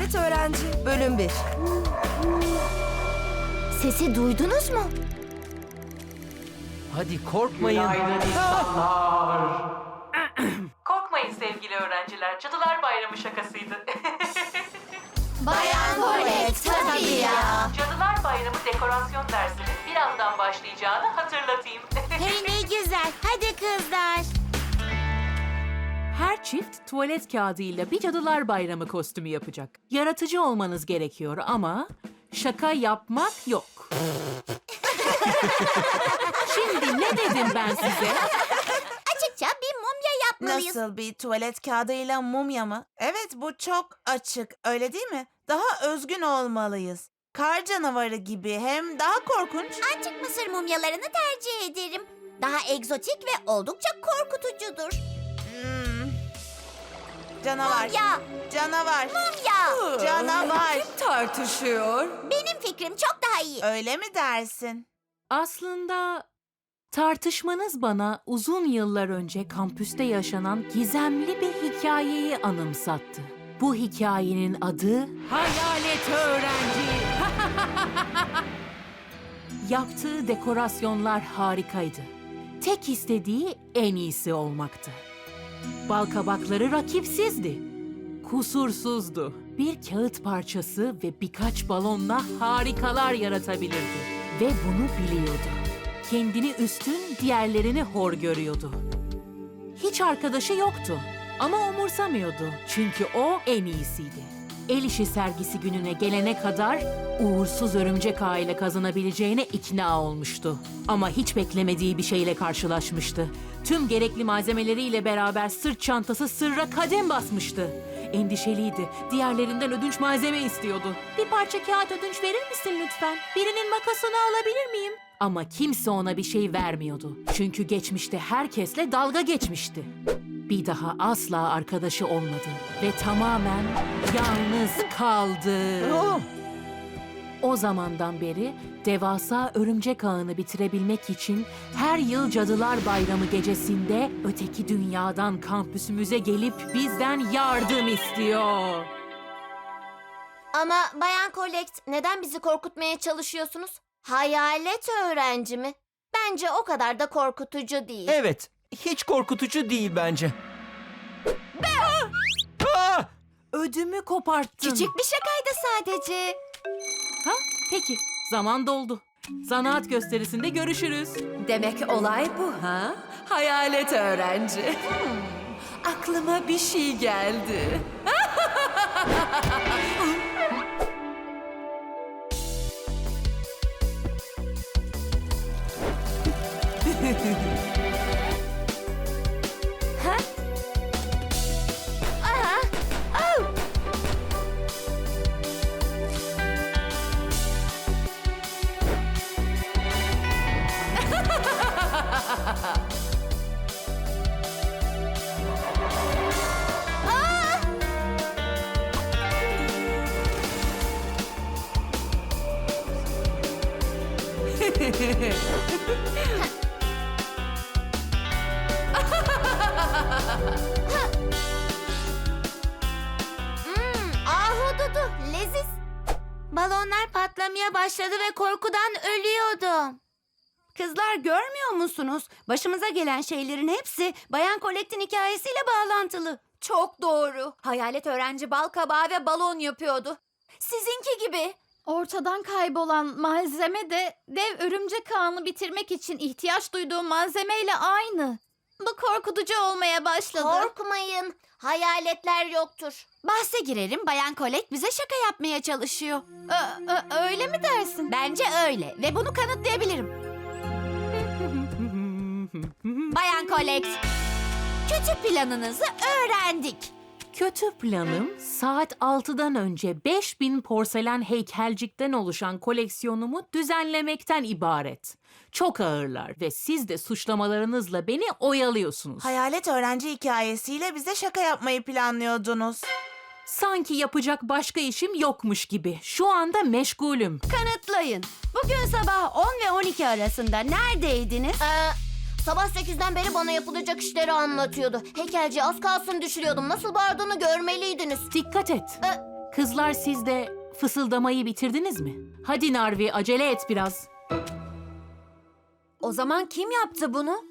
Hayalet Öğrenci Bölüm 1 Sesi duydunuz mu? Hadi korkmayın. Korkmayın sevgili öğrenciler. Cadılar Bayramı şakasıydı. Bayan Colette tabii ya. Cadılar Bayramı dekorasyon dersinin birazdan başlayacağını hatırlatayım. Hey çift tuvalet kağıdıyla bir Cadılar Bayramı kostümü yapacak. Yaratıcı olmanız gerekiyor ama şaka yapmak yok. Şimdi ne dedim ben size? Açıkça bir mumya yapmalıyız. Nasıl bir tuvalet kağıdıyla mumya mı? Evet bu çok açık öyle değil mi? Daha özgün olmalıyız. Kar canavarı gibi hem daha korkunç. Açık mısır mumyalarını tercih ederim. Daha egzotik ve oldukça korkutucudur. Canavar. Mumya, Canavar. mumya. Canavar. tartışıyor. Benim fikrim çok daha iyi. Öyle mi dersin? Aslında tartışmanız bana uzun yıllar önce kampüste yaşanan gizemli bir hikayeyi anımsattı. Bu hikayenin adı Hayalet Öğrenci. Yaptığı dekorasyonlar harikaydı. Tek istediği en iyisi olmaktı. Balkabakları rakipsizdi. Kusursuzdu. Bir kağıt parçası ve birkaç balonla harikalar yaratabilirdi. Ve bunu biliyordu. Kendini üstün, diğerlerini hor görüyordu. Hiç arkadaşı yoktu ama umursamıyordu. Çünkü o en iyisiydi. El işi sergisi gününe gelene kadar uğursuz örümcek ağı ile kazanabileceğine ikna olmuştu. Ama hiç beklemediği bir şeyle karşılaşmıştı. Tüm gerekli malzemeleriyle beraber sırt çantası sırra kadem basmıştı. Endişeliydi. Diğerlerinden ödünç malzeme istiyordu. Bir parça kağıt ödünç verir misin lütfen? Birinin makasını alabilir miyim? Ama kimse ona bir şey vermiyordu. Çünkü geçmişte herkesle dalga geçmişti. Bir daha asla arkadaşı olmadı ve tamamen yalnız kaldı. O zamandan beri devasa örümcek ağını bitirebilmek için her yıl Cadılar Bayramı gecesinde öteki dünyadan kampüsümüze gelip bizden yardım istiyor. Ama Bayan Collect neden bizi korkutmaya çalışıyorsunuz? Hayalet öğrenci mi? Bence o kadar da korkutucu değil. Evet, hiç korkutucu değil bence. Aa! Ödümü koparttın. Küçük bir şakaydı sadece. Ha? Peki, zaman doldu. Zanaat gösterisinde görüşürüz. Demek olay bu ha? Hayalet Öğrenci. Hmm, aklıma bir şey geldi. Hmm, ahududu, leziz. Balonlar patlamaya başladı ve korkudan ölüyordum. Kızlar görmüyor musunuz? Başımıza gelen şeylerin hepsi Bayan Collect'in hikayesiyle bağlantılı. Çok doğru. Hayalet öğrenci bal kabağı ve balon yapıyordu. Sizinki gibi. Ortadan kaybolan malzeme de dev örümcek ağını bitirmek için ihtiyaç duyduğu malzemeyle aynı. Bu korkutucu olmaya başladı. Korkmayın. Hayaletler yoktur. Bahse girerim Bayan Collect bize şaka yapmaya çalışıyor. Ö- ö- öyle mi dersin? Bence öyle ve bunu kanıtlayabilirim. Bayan Collect, kötü planınızı öğrendik. Kötü planım saat 6'dan önce 5000 porselen heykelcikten oluşan koleksiyonumu düzenlemekten ibaret. Çok ağırlar ve siz de suçlamalarınızla beni oyalıyorsunuz. Hayalet öğrenci hikayesiyle bize şaka yapmayı planlıyordunuz. Sanki yapacak başka işim yokmuş gibi. Şu anda meşgulüm. Kanıtlayın. Bugün sabah 10 ve 12 arasında neredeydiniz? Ee, sabah 8'den beri bana yapılacak işleri anlatıyordu. Heykelci az kalsın düşürüyordum. Nasıl bağırdığını görmeliydiniz. Dikkat et. Ee, Kızlar siz de fısıldamayı bitirdiniz mi? Hadi Narvi acele et biraz. O zaman kim yaptı bunu?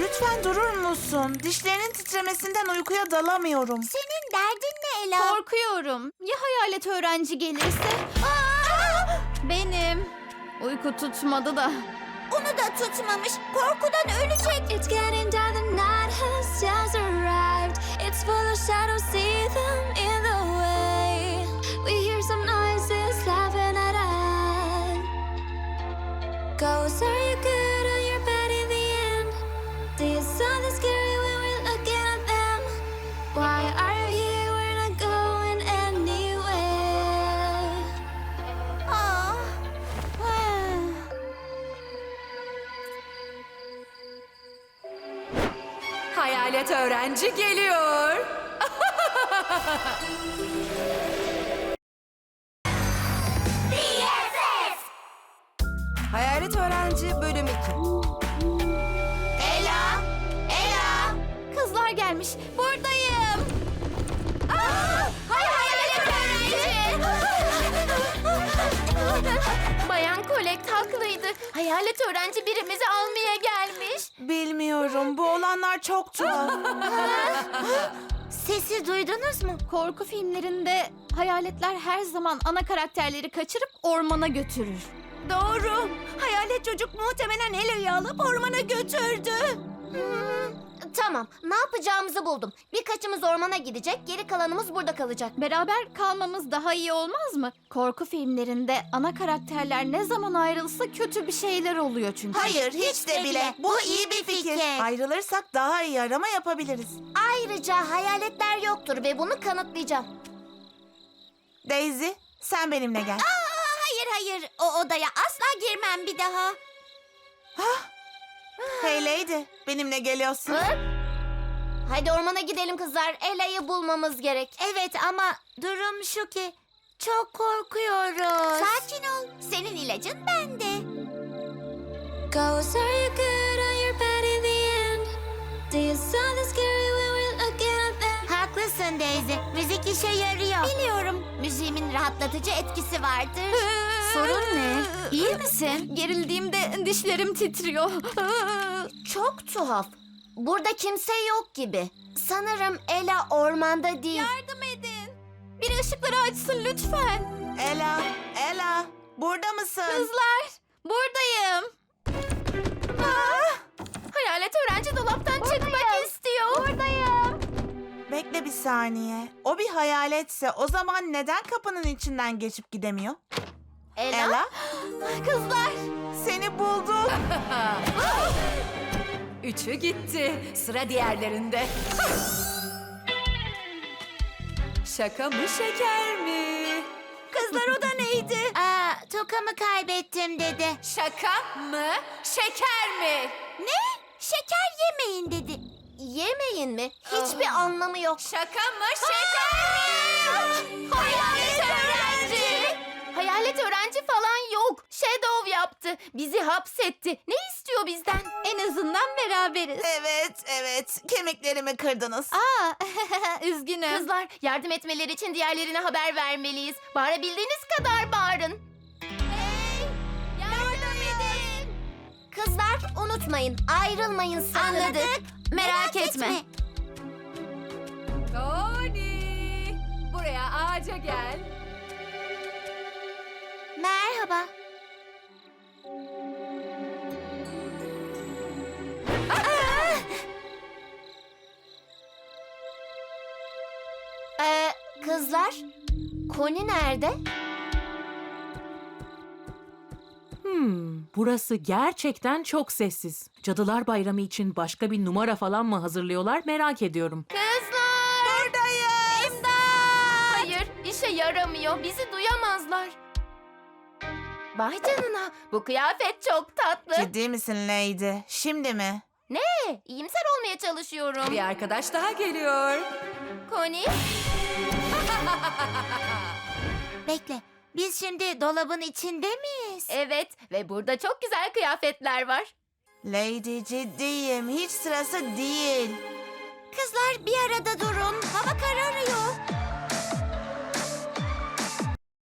Lütfen durur musun? Dişlerinin titremesinden uykuya dalamıyorum. Senin derdin ne Ela? Korkuyorum. Ya hayalet öğrenci gelirse? Aa! Benim. Uyku tutmadı da. Onu da tutmamış. Korkudan ölecek. It's getting dark, the night has just arrived. It's full of shadows, see them in the way. We hear some noises laughing at us. Ghosts, Hayalet öğrenci geliyor. Hayalet öğrenci bölüm 2. Ela! Ela! Kızlar gelmiş. Buradayım. Hay hayalet öğrenci! Bayan Kolekt haklıydı. Hayalet öğrenci birimizi almaya gelmiş. Bilmiyorum. Bu olanlar çok tuhaf. Sesi duydunuz mu? Korku filmlerinde hayaletler her zaman ana karakterleri kaçırıp ormana götürür. Doğru. Hayalet çocuk muhtemelen Ela'yı alıp ormana götürdü. Tamam, ne yapacağımızı buldum. Birkaçımız ormana gidecek, geri kalanımız burada kalacak. Beraber kalmamız daha iyi olmaz mı? Korku filmlerinde ana karakterler ne zaman ayrılsa kötü bir şeyler oluyor çünkü. Hayır, hiç de bile. Bu iyi bir fikir. Ayrılırsak daha iyi arama yapabiliriz. Ayrıca hayaletler yoktur ve bunu kanıtlayacağım. Daisy, sen benimle gel. Hayır hayır, o odaya asla girmem bir daha. Hey Lady, benimle geliyorsun. Hadi ormana gidelim kızlar. Ela'yı bulmamız gerek. Evet ama durum şu ki çok korkuyoruz. Sakin ol. Senin ilacın bende. Ghosts are you good or you're bad in the end? Do you something scary when we're looking at them? Haklısın Daisy. Müzik işe yarıyor. Biliyorum. Müziğimin rahatlatıcı etkisi vardır. Sorun ne? İyi misin? Gerildiğimde dişlerim titriyor. Çok tuhaf. Burada kimse yok gibi. Sanırım Ela ormanda değil. Yardım edin. Biri ışıkları açsın lütfen. Ela, Ela, burada mısın? Kızlar, buradayım. Hayalet öğrenci dolaptan çıkmak istiyor. Buradayım. Bekle bir saniye. O bir hayaletse o zaman neden kapının içinden geçip gidemiyor? Ela? Ela, Kızlar, seni bulduk. Üçü gitti. Sıra diğerlerinde. Şaka mı şeker mi? Kızlar o da neydi? Aa, tokamı kaybettim dedi. Şaka mı şeker mi? Ne? Şeker yemeyin dedi. Yemeyin mi? Hiçbir anlamı yok. Şaka mı şeker mi? Hayalet öğrenci. Hayalet öğrenci falan yok. Shadow yaptı. Bizi hapsetti. Ne istiyor bizden? en azından beraberiz. Evet, evet. Kemiklerimi kırdınız. Aa, üzgünüm. Kızlar yardım etmeleri için diğerlerine haber vermeliyiz. Bağırabildiğiniz kadar bağırın. Hey! Yardım edin! Kızlar unutmayın ayrılmayın sakın. Anladık. Merak, etme. Tony, buraya ağaca gel. Merhaba. Ee, kızlar, Koni nerede? Hmm, burası gerçekten çok sessiz. Cadılar Bayramı için başka bir numara falan mı hazırlıyorlar merak ediyorum. Kızlar! Buradayız! İmdat! Hayır, işe yaramıyor. Bizi duyamazlar. Vay canına, bu kıyafet çok tatlı. Ciddi misin Lady? Şimdi mi? Ne? İyimser olmaya çalışıyorum. Bir arkadaş daha geliyor. Koni? Bekle. Biz şimdi dolabın içinde miyiz? Evet ve burada çok güzel kıyafetler var. Lady ciddiyim. Hiç sırası değil. Kızlar bir arada durun. Hava Hava kararıyor.